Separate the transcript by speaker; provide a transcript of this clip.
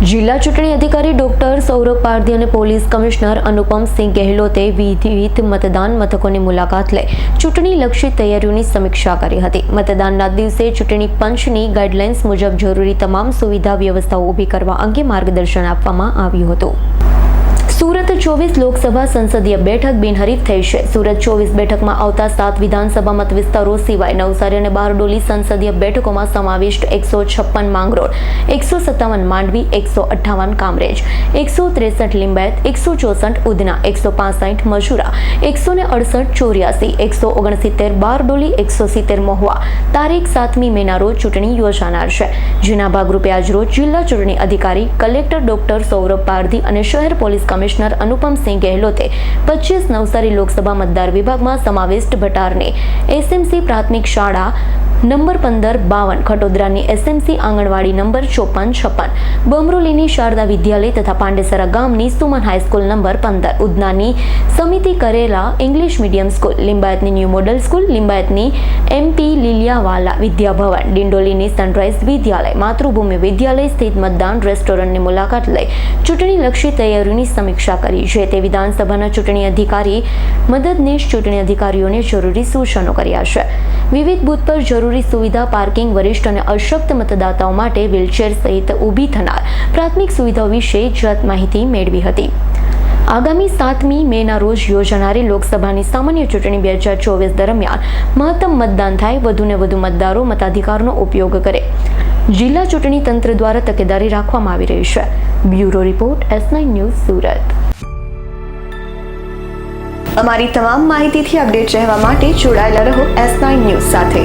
Speaker 1: જિલ્લા ચૂંટણી અધિકારી ડોક્ટર સૌરભ પારધી અને પોલીસ કમિશનર અનુપમસિંહ ગેહલોતે વિવિધ મતદાન મથકોની મુલાકાત લઈ ચૂંટણીલક્ષી તૈયારીઓની સમીક્ષા કરી હતી. મતદાનના દિવસે ચૂંટણી પંચની ગાઈડલાઇન્સ મુજબ જરૂરી તમામ સુવિધા વ્યવસ્થાઓ ઊભી કરવા અંગે માર્ગદર્શન આપવામાં આવ્યું હતું. સુરત ચોવીસ લોકસભા સંસદીય બેઠક બિનહરીફ થઈ છે. સુરત ચોવીસ બેઠકમાં આવતા સાત વિધાનસભા મત વિસ્તારો સિવાય નવસારી અને બારડોલી સંસદીય બેઠકોમાં સમાવિષ્ટ એકસો છપ્પન માંગરોળ, એકસો સત્તાવન માંડવી, એકસો અઠ્ઠાવન કામરેજ, એકસો ત્રેસઠ લિંબાયત, એકસો ચોસઠ ઉધના, એકસો પાસઠ મજુરા એકસો ને અડસઠ ચોર્યાસી, એકસો ઓગણસિત્તેર બારડોલી, એકસો સિત્તેર મહુવા. તારીખ સાતમી મેના રોજ ચૂંટણી યોજાનાર છે. જેના ભાગરૂપે આજરોજ જિલ્લા ચૂંટણી અધિકારી, કલેક્ટર ડોક્ટર સૌરભ પારધી અને શહેર પોલીસ કમિશનર અનુપમસિંહ ગેહલોતે પચીસ નવસારી લોકસભા મતદાર વિભાગમાં સમાવિષ્ટ ભટારને એસએમસી પ્રાથમિક શાળા નંબર પંદર બાવન ખટોદરાની એસએમસી આંગણવાડી નંબર ચોપન છપ્પન. બમરોલીની શારદા વિદ્યાલય તથા પાંડેસરા ગામની સુમન હાઈસ્કૂલ નંબર પંદર. ઉદનાની સમિતિ કરેલા ઇંગ્લિશ મીડિયમ સ્કૂલ, લિંબાયતની ન્યૂ મોડલ સ્કૂલ, લિંબાયતની એમપી લીલિયાવાલા વિદ્યાભવન, ડિંડોલીની સનરાઈઝ વિદ્યાલય, માતૃભૂમિ વિદ્યાલય સ્થિત મતદાન રેસ્ટોરન્ટની મુલાકાત લઈ ચૂંટણીલક્ષી તૈયારીઓની સમીક્ષા કરી. છે તે વિધાનસભાના ચૂંટણી અધિકારી, મદદનીશ ચૂંટણી અધિકારીઓને જરૂરી સૂચનો કર્યા છે. વિવિધ બૂથ પર જરૂરી સુવિધા, પાર્કિંગ, વરિષ્ઠ અને અશક્ત મતદાતાઓ માટે વ્હીલચેર સહિત ઊભી થનાર પ્રાથમિક સુવિધાઓ વિશે જત માહિતી મેળવી હતી. આગામી સાતમી મેના રોજ યોજાનારી લોકસભાની સામાન્ય ચૂંટણી બે હજાર ચોવીસ દરમિયાન મહત્તમ મતદાન થાય, વધુને વધુ મતદારો મતાધિકારનો ઉપયોગ કરે. જિલ્લા ચૂંટણી તંત્ર દ્વારા તકેદારી રાખવામાં આવી રહી છે. Bureau report, S news Surat.
Speaker 2: અમારી તમામ માહિતીથી અપડેટ રહેવા માટે જોડાયેલા રહો એસ ન્યૂઝ સાથે.